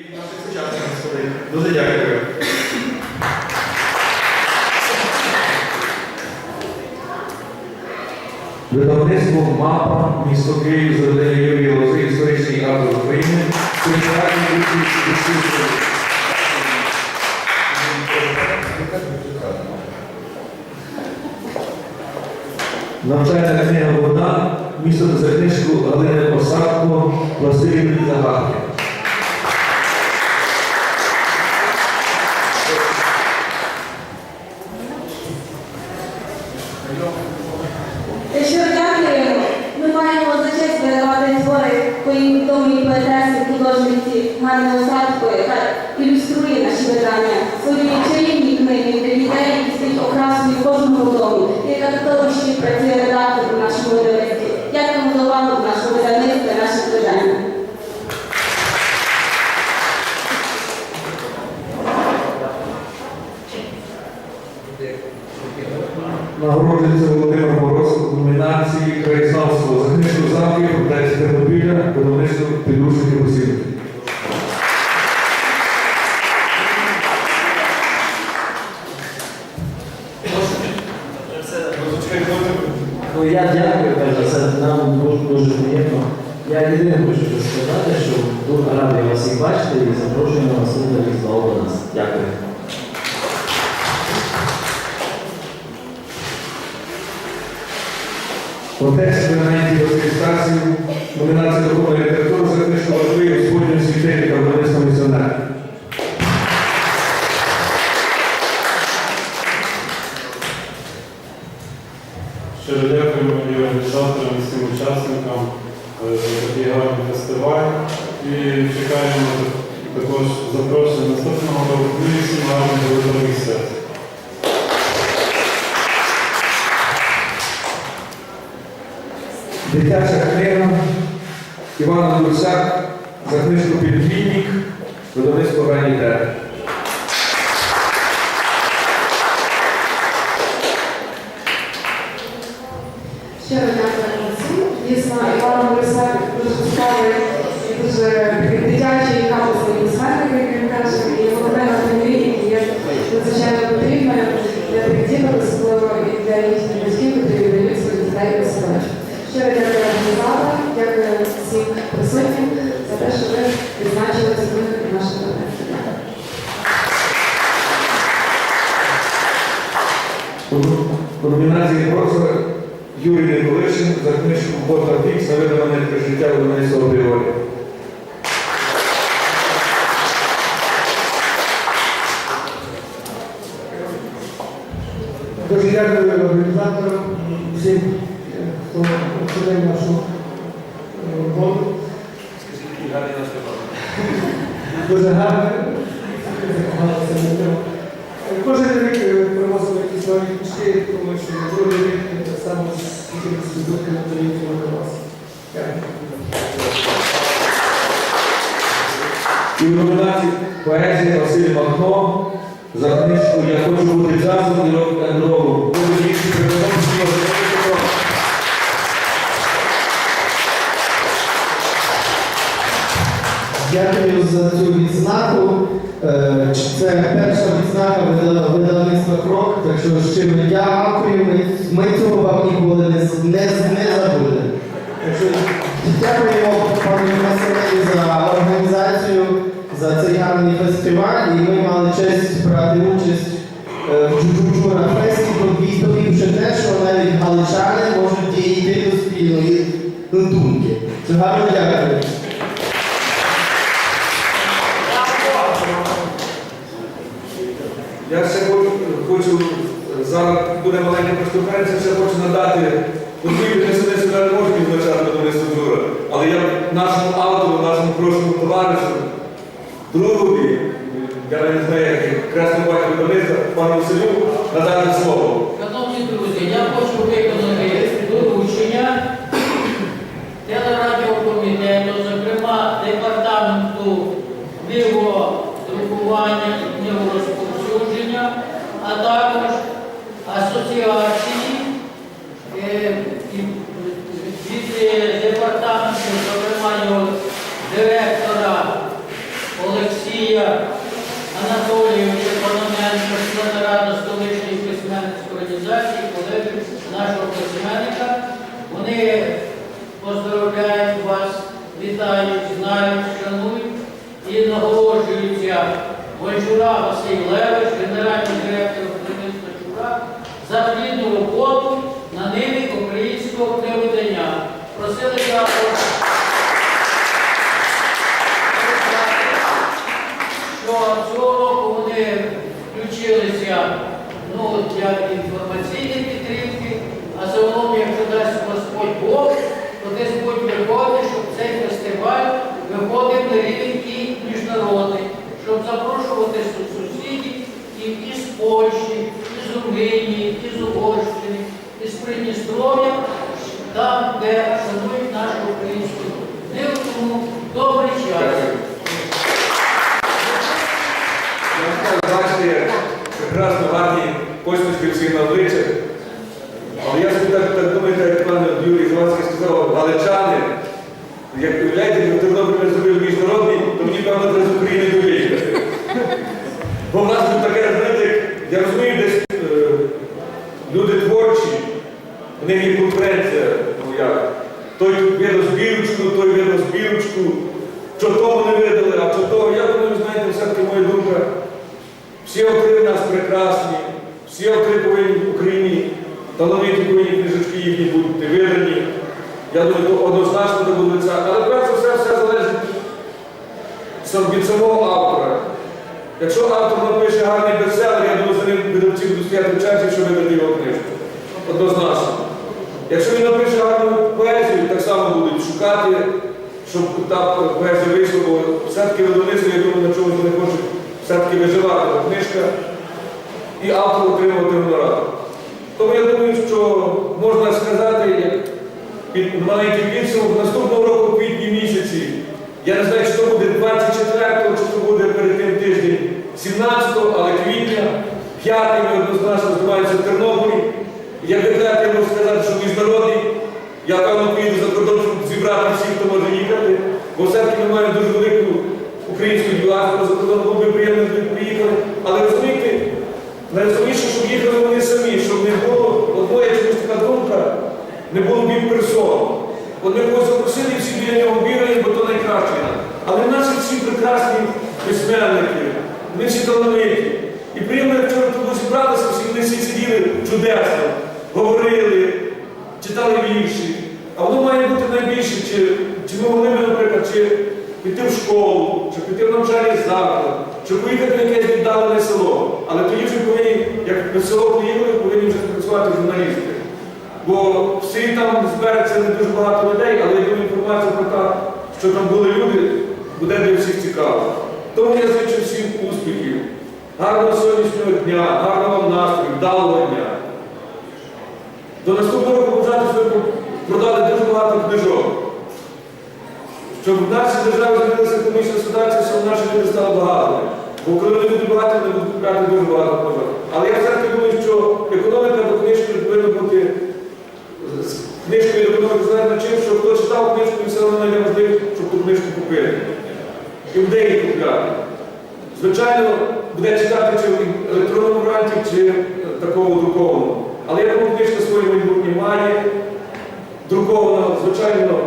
і наших сучасних. Дуже дякую. Видавництво МАПА, місто Київ, заведення Юрія Лози, історичний автор України, Центральний випуск Навчальна книга Богдан, місто за книжку Галини Посадко, Василів Загадки. Щиро дякуємо. Ми маємо за честь передавати твори своїй відомій поетесі художниці Ганни яка ілюструє наші видання своєї чарівні книги для дітей, які стоїть окрасою кожного дому, яка також працює редактором у нашому видавництві. Дякуємо за увагу до нашого видавництва і наших видань. Нагороджується Володимир Мороз у номінації Краєзнавство за книжку замків продається Тернопілля, видавництво підручників освіти. Ну я дякую, перш за все, нам дуже, дуже приємно. Я єдине хочу сказати, що дуже радий бачити і запрошуємо вас слухати знову до нас. Дякую. Отець Фернандій Василь номінація духовної літератури за книжку Важливі Господнього священника видавництва місіонер. Щиро дякуємо і організаторам, і всім учасникам е, за такий гарний фестиваль. І чекаємо також запрошення наступного Ну гарних великих свят. Дитяча книга Івана Дурсяк за книжку Підвійник, видавництво ранній день. Щиро дякую всім. Дійсно, Іван Борисак дуже цікавий і дуже дитячий капусний письменник, як він каже, і Володимир Петрій є надзвичайно потрібною для тих діток, особливо і для їхніх батьків, які віддають своїх дітей у садочок. Щиро дякую організаторам, дякую всім присутнім за те, що ви відзначили цю книгу і наше видавництво. У номінації професор Юрій Николишин за книжку Бота Фікс на видаване життя видавництва Обріолі. Дуже дякую організаторам всім, хто оцінив нашу е, роботу. Дуже гарно. Кожен рік е, приносили якісь нові книжки, тому що другий рік так само з якимись відгуками приїхали до вас. Дякую. І в номінації поезія Василь Махно за книжку Я хочу бути джазом і рок-н-ролу. Дуже більше приколом, Дякую за цю відзнаку. Е, Це перша відзнака вида- видавництва крок, так що щиро дякую. Ми, цього вам ніколи не, з- не, не забудемо. Так що дякуємо пані Василеві за організацію, за цей гарний фестиваль. І ми мали честь брати участь е, в Джуджуджура Фесті, довівши те, що навіть галичани можуть дійти до спільної думки. Це гарно дякую. Я ще хочу, хочу зараз буде маленька прес-конференція, ще хочу надати, подвійні не сюди сюди не можуть відзначати до структури, але я нашому автору, нашому прошлому товаришу, другові, я не знаю, як красно бачу видавництва, пану Василю, надати слово. Я хочу виконати доручення телерадіокомітету, зокрема департаменту книгодрукування асоціації е, від е, зокрема директора Олексія Анатолійовича Пономенко, члена ради столичної письменницької організації, нашого письменника. Вони поздравляють вас, вітають, знають, шанують і наголошуються Вольчура Василь Левич, генеральний директор. Ниві українського книгодання. Просили що цього року вони включилися ну, для інформаційної підтримки, а загалом, якщо дасть Господь Бог, то десь будь виходить, щоб цей фестиваль виходив на рівень і міжнародний, щоб запрошувати сусідів і із Польщі, Румунії, із Угорщини, із Придністров'я, там, де шанують нашу українську книгу, добрий час. Прекрасно гарні посмішки всі на обличчях. Але я собі так, так думаю, як пан Юрій Зеленський сказав, галичани, як уявляєте, як Тернопіль не зробив міжнародний, то мені певно треба з України не виїхати. Бо в нас тут таке, знаєте, як- я розумію, десь е, люди творчі, в них є конкуренція, ну як, той видав збірочку, той видав збірочку, що того не видали, а що того, я думаю, знаєте, все-таки моя думка, всі в нас прекрасні, всі автори повинні в Україні, талановиті повинні книжечки їхні бути видані. Я думаю, однозначно це буде це. Але перш все, все залежить від самого автора. Якщо автор напише гарний бестселер, я думаю, за ним видавці будуть стояти в черзі, що видати його книжку. Однозначно. Якщо він напише гарну поезію, так само будуть щоб та поезія вийшла, бо все-таки видавництво, я думаю, на чомусь вони хочуть все-таки виживати книжка і автор отримувати гонорар. Тому я думаю, що можна сказати, як під маленький підсумок наступного року, в квітні місяці, я не знаю, чи то буде 24-го, чи то буде перед тим тиждень 17-го, але квітня, п'ятий ми однозначно збираємося в Тернополі. Як ви я можу сказати, що міжнародний, я певно щоб зібрати всіх, хто може їхати, бо все-таки ми маємо дуже велику українську діаспору за кордон, було б приємно, якби приїхали. Але розумієте, найголовніше, щоб їхали вони самі, щоб не було, моя чомусь така думка, не було б персон. Ми когось запросили, всі біля нього бігаємо, бо то найкраще. Але є всі прекрасні письменники, вони всі талановиті. І приємно, як вчора тут зібралися, всі вони всі сиділи чудесно, говорили, читали вірші. А воно має бути найбільше, чи, чи ми могли б, наприклад, чи піти в школу, чи піти в навчальний заклад, чи поїхати в якесь віддалене село. Але тоді вже повинні, як в село поїхали, повинні вже працювати журналісти. Бо всі там збереться не дуже багато людей, але я думаю, інформація про те, що там були люди, буде для всіх цікаво. Тому я зичу всім успіхів, гарного сьогоднішнього дня, гарного настрою, вдалого дня. До наступного року бажати, щоб ви продали дуже багато книжок. Щоб в нашій державі змінилася економічна ситуація, щоб наші люди стали багатими. Бо коли вони будуть багаті, вони будуть купляти дуже багато книжок. Але я все-таки думаю, що економіка до книжки повинна бути з книжкою економіки зв'язана чим, що хто читав книжку, все одно знайде можливість, щоб ту книжку купити. І буде її купляти. Звичайно, буде читати чи в електронному варіанті, чи такому друкованому. Але я думаю, книжка своє майбутнє має, друкована, звичайно,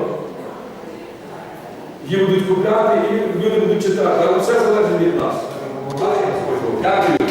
її будуть купляти і люди будуть читати. Але все залежить від нас. Дякую.